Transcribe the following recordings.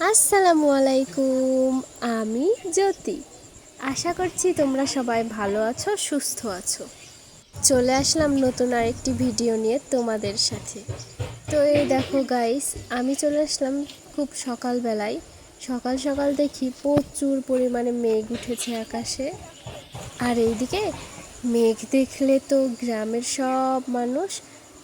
আসসালামু আলাইকুম আমি জ্যোতি। আশা করছি তোমরা সবাই ভালো আছো সুস্থ আছো। চলে আসলাম নতুন আরেকটি ভিডিও নিয়ে তোমাদের সাথে। তো এই দেখো গাইস আমি চলে আসলাম খুব সকালবেলায়। সকাল সকাল দেখি প্রচুর পরিমাণে মেঘ উঠেছে আকাশে। আর এইদিকে মেঘ দেখলে তো গ্রামের সব মানুষ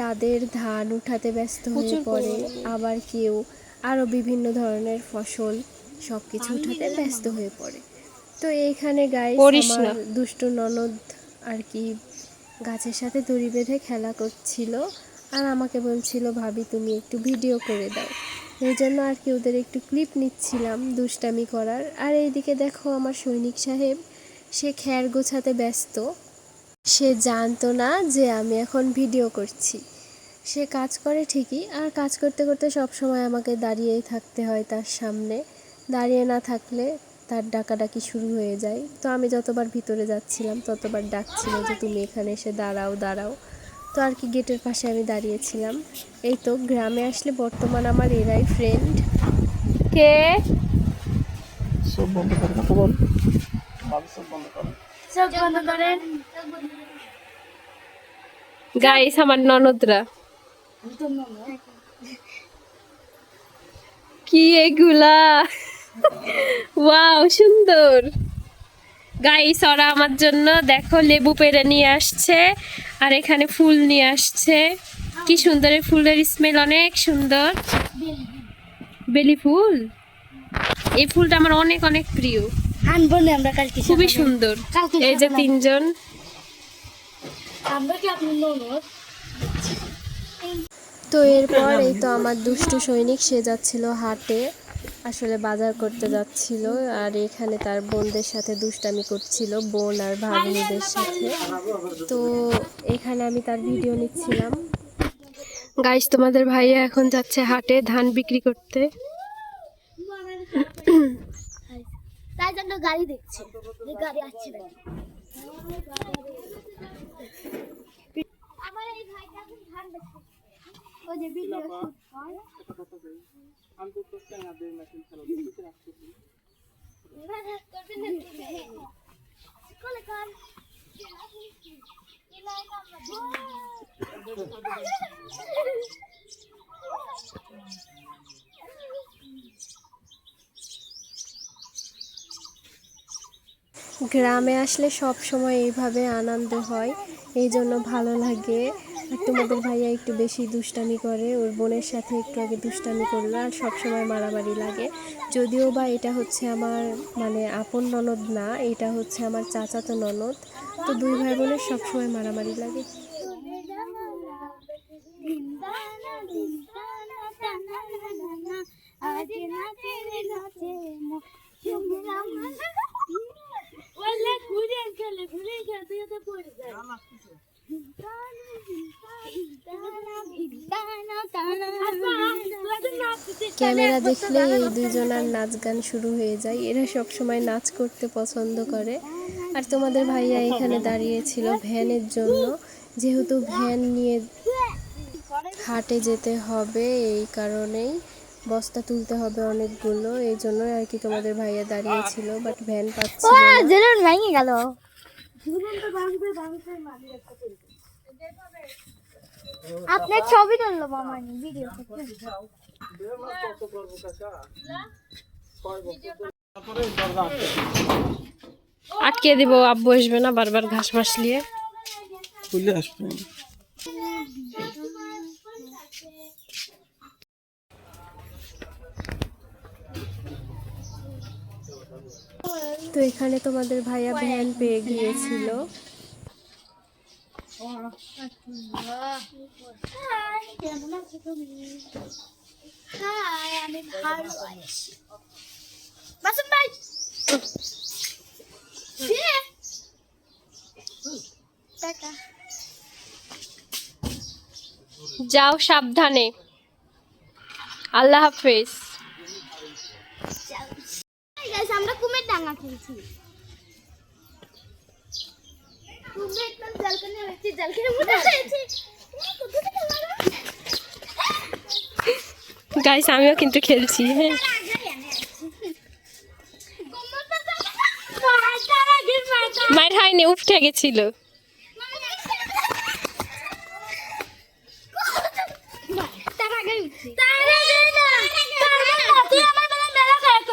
তাদের ধান উঠাতে ব্যস্ত হয়ে পড়ে। আবার কেউ আরও বিভিন্ন ধরনের ফসল সব কিছু উঠাতে ব্যস্ত হয়ে পড়ে। তো এইখানে গায়ে দুষ্ট। ননদ আর কি গাছের সাথে দড়ি বেঁধে খেলা করছিল আর আমাকে বলছিল ভাবি তুমি একটু ভিডিও করে দাও। এই জন্য আর কি ওদের একটু ক্লিপ নিচ্ছিলাম দুষ্টামি করার। আর এইদিকে দেখো আমার সৈনিক সাহেব সে খ্যার গোছাতে ব্যস্ত। সে জানতো না যে আমি এখন ভিডিও করছি। সে কাজ করে ঠিকই আর কাজ করতে করতে সব সময় আমাকে দাঁড়িয়েই থাকতে হয় তার সামনে। দাঁড়িয়ে না থাকলে তার ডাকাডাকি শুরু হয়ে যায়। তো আমি যতবার ভিতরে যাচ্ছিলাম ততবার ডাকছিল যে তুমি এখানে এসে দাঁড়াও দাঁড়াও। তো আর কি গেটের পাশে আমি দাঁড়িয়েছিলাম। এই তো গ্রামে আসলে বর্তমান আমার এরাই ফ্রেন্ড কে? সব বন্ধ সব বন্ধ বন্ধ করেন। গাইস আমার ননদরা। কি এগুলা? ওয়াও সুন্দর। গাইস ওরা আমার জন্য দেখো লেবু পেড়ে নিয়ে আসছে আর এখানে ফুল নিয়ে আসছে। কি সুন্দর এই ফুলের স্মেল অনেক সুন্দর। বেলি ফুল? এই ফুলটা আমার অনেক অনেক প্রিয়। আনব না আমরা কালকে খুবই সুন্দর। এই যে তিনজন। আমরা কি আপনি ননদ? তো এরপর এই তো আমার দুষ্টু সৈনিক, সে যাচ্ছিল হাটে, আসলে বাজার করতে যাচ্ছিল, আর এখানে তার বোনদের সাথে দুষ্টামি করছিল, বোন আর ভাগ্নিদের সাথে। তো এখানে আমি তার ভিডিও নিচ্ছিলাম। গাইস তোমাদের ভাইয়া এখন যাচ্ছে হাটে ধান বিক্রি করতে। তাই জন্য গাড়ি দেখছে। গাড়ি আসছে নাকি আমার এই ভাইটা এখন ধান দেখছে ওই যে ভিডিও গ্রামে আসলে সব সময় এইভাবে আনন্দ হয় এই জন্য ভালো লাগে। তোমাদের ভাইয়া একটু বেশি দুষ্টামি করে, ওর বোনের সাথে একটু আগে দুষ্টামি করল আর সব সময় মারামারি লাগে। যদিও বা এটা হচ্ছে আমার মানে আপন ননদ না, এটা হচ্ছে আমার চাচাতো ননদ। তো দুই ভাই বোনের সব সময় মারামারি লাগে। তুই পড়ে যায় ক্যামেরা দেখলে এই দুজনার নাচ গান শুরু হয়ে যায়। এরা সব সময় নাচ করতে পছন্দ করে। আর তোমাদের ভাইয়া এখানে দাঁড়িয়েছিল ভ্যানের জন্য। যেহেতু ভ্যান নিয়ে হাটে যেতে হবে, এই কারণেই বস্তা তুলতে হবে অনেকগুলো। এই জন্য আর কি তোমাদের ভাইয়া দাঁড়িয়েছিল বাট ভ্যান পাচ্ছিল গেল। আপনার ছবি তুললো মামা ভিডিও আটকে আটকে দিব আব্বু আসবে না বারবার ঘাস মাস নিয়ে আসবে। তো এখানে তোমাদের ভাইয়া ভ্যান পেয়ে গিয়েছিল। যাও সাবধানে। আল্লাহ হাফেজ। আমরা কুমের ডাঙ্গা খেলছি। গাইস আমিও কিন্তু খেলছি। হ্যাঁ মায়ের হয়নি উঠে গেছিল। তার আগে তার আগে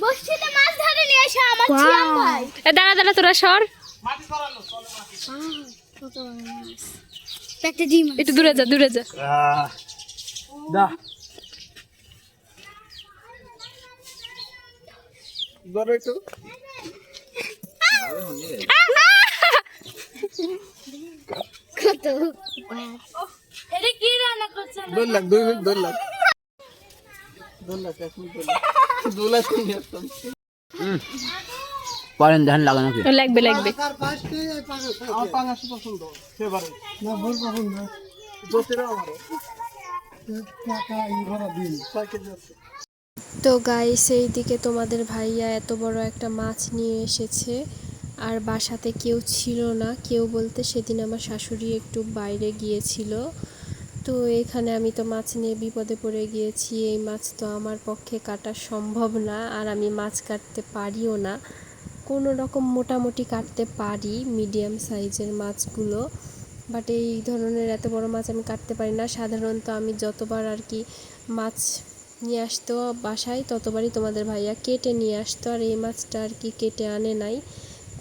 মাছ ধরে নিয়ে এসে আমার ছিয়াম ভাই। এ দাঁড়া দাঁড়া তোরা সর। একটু দূরে যা দূরে যা। দা ধরো একটু। কত এটা কি রান্না করছে দৌড় লাখ দুই লাখ এক মিনিট দৌড় লাখ দু লাখ তিন আসতাম পরেন ধান লাগানো কি? লাগবে লাগবে। আছে তো গাই এই দিকে তোমাদের ভাইয়া এত বড় একটা মাছ নিয়ে এসেছে। আর বাসাতে কেউ ছিল না কেউ বলতে সেদিন আমার শাশুড়ি একটু বাইরে গিয়েছিল। তো এখানে আমি তো মাছ নিয়ে বিপদে পড়ে গিয়েছি। এই মাছ তো আমার পক্ষে কাটা সম্ভব না আর আমি মাছ কাটতে পারিও না। কোনো রকম মোটামুটি কাটতে পারি মিডিয়াম সাইজের মাছগুলো, বাট এই ধরনের এত বড় মাছ আমি কাটতে পারি না। সাধারণত আমি যতবার আর কি মাছ নিয়ে আসতো বাসায়, ততবারই তোমাদের ভাইয়া কেটে নিয়ে আসতো। আর এই মাছটা আর কি কেটে আনে নাই।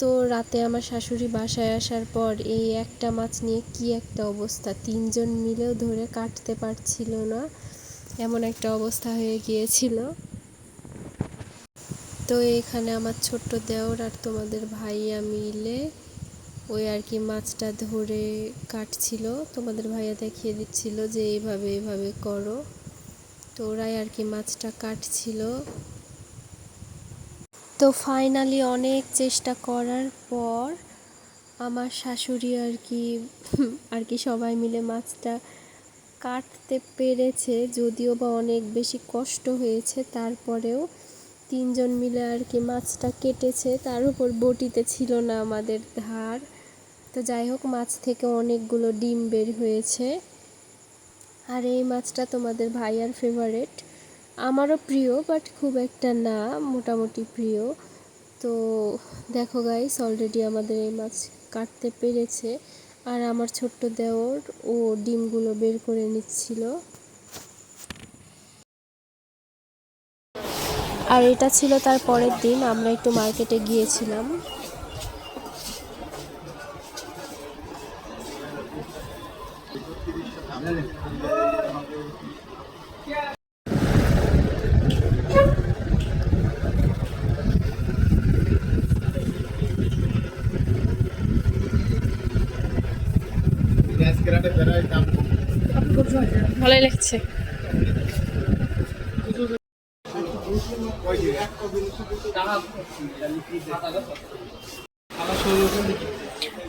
তো রাতে আমার শাশুড়ি বাসায় আসার পর এই একটা মাছ নিয়ে কি একটা অবস্থা? তিনজন মিলেও ধরে কাটতে পারছিল না। এমন একটা অবস্থা হয়ে গিয়েছিল। তো এখানে আমার ছোট্ট দেওর আর তোমাদের ভাইয়া মিলে ওই আর কি মাছটা ধরে কাটছিল। তোমাদের ভাইয়া দেখিয়ে দিচ্ছিল যে এইভাবে এইভাবে করো। তো ওরাই আর কি মাছটা কাটছিল। তো ফাইনালি অনেক চেষ্টা করার পর আমার শাশুড়ি আর কি আর কি সবাই মিলে মাছটা কাটতে পেরেছে, যদিও বা অনেক বেশি কষ্ট হয়েছে, তারপরেও তিনজন মিলে আর কি মাছটা কেটেছে, তার উপর বটিতে ছিল না আমাদের ধার। তো যাই হোক, মাছ থেকে অনেকগুলো ডিম বের হয়েছে। আর এই মাছটা তোমাদের ভাইয়ার ফেভারেট আমারও প্রিয় বাট খুব একটা না, মোটামুটি প্রিয়। তো দেখো গাইস অলরেডি আমাদের এই মাছ কাটতে পেরেছে। আর আমার ছোট্ট দেওর, ও ডিমগুলো বের করে নিচ্ছিল। আর এটা ছিল তার পরের দিন, আমরা একটু মার্কেটে গিয়েছিলাম। লাগছে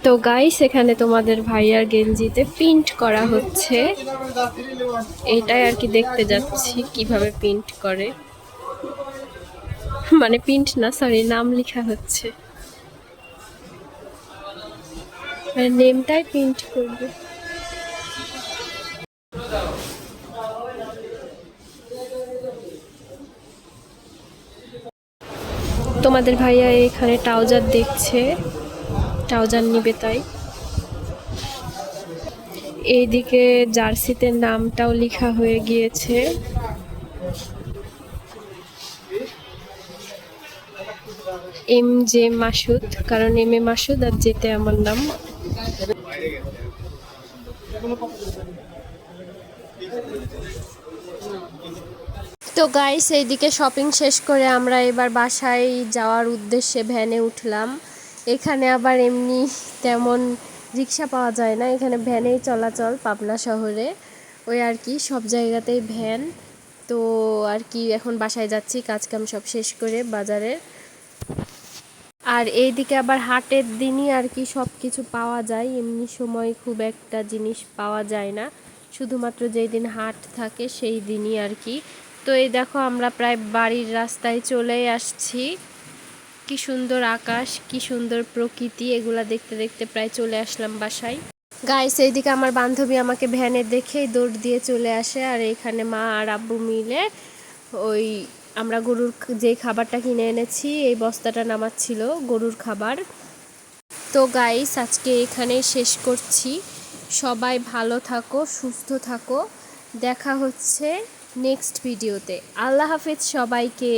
তো গাইস এখানে তোমাদের ভাইয়ার গেঞ্জিতে প্রিন্ট করা হচ্ছে। এটাই আর কি দেখতে যাচ্ছি, কীভাবে প্রিন্ট করে। মানে প্রিন্ট না সরি নাম লেখা হচ্ছে। মানে নেমটাই প্রিন্ট করবে। তোমাদের ভাইয়া এখানে ট্রাউজার দেখছে। ট্রাউজার নিবে তাই। এইদিকে জার্সিতে নামটাও লেখা হয়ে গিয়েছে। এম জে মাসুদ, কারণ এম এ মাসুদ আর যেতে আমার নাম। তো গাইস এইদিকে শপিং শেষ করে আমরা এবার বাসায় যাওয়ার উদ্দেশ্যে ভ্যানে উঠলাম। এখানে আবার এমনি তেমন রিক্সা পাওয়া যায় না। এখানে ভ্যানেই চলাচল পাবনা শহরে। ওই আর কি, সব জায়গাতেই ভ্যান তো আর কি, এখন বাসায় যাচ্ছি, কাজকাম সব শেষ করে বাজারের আর এইদিকে আবার হাটের দিনই আর কি সব কিছু পাওয়া যায়। এমনি সময় খুব একটা জিনিস পাওয়া যায় না। শুধুমাত্র যেই দিন হাট থাকে, সেই দিনই আর কি তো এই দেখো আমরা প্রায় বাড়ির রাস্তায় চলেই আসছি। কি সুন্দর আকাশ, কি সুন্দর প্রকৃতি, এগুলা দেখতে দেখতে প্রায় চলে আসলাম বাসায়। গাইস এইদিকে আমার বান্ধবী আমাকে ভ্যানে দেখেই দৌড় দিয়ে চলে আসে আর এখানে মা আর আব্বু মিলে ওই আমরা গরুর যে খাবারটা কিনে এনেছি, এই বস্তাটা নামাচ্ছিল গরুর খাবার। তো গাইস আজকে এখানেই শেষ করছি। সবাই ভালো থাকো, সুস্থ থাকো। দেখা হচ্ছে নেক্সট ভিডিওতে আল্লাহ হাফেজ সবাইকে।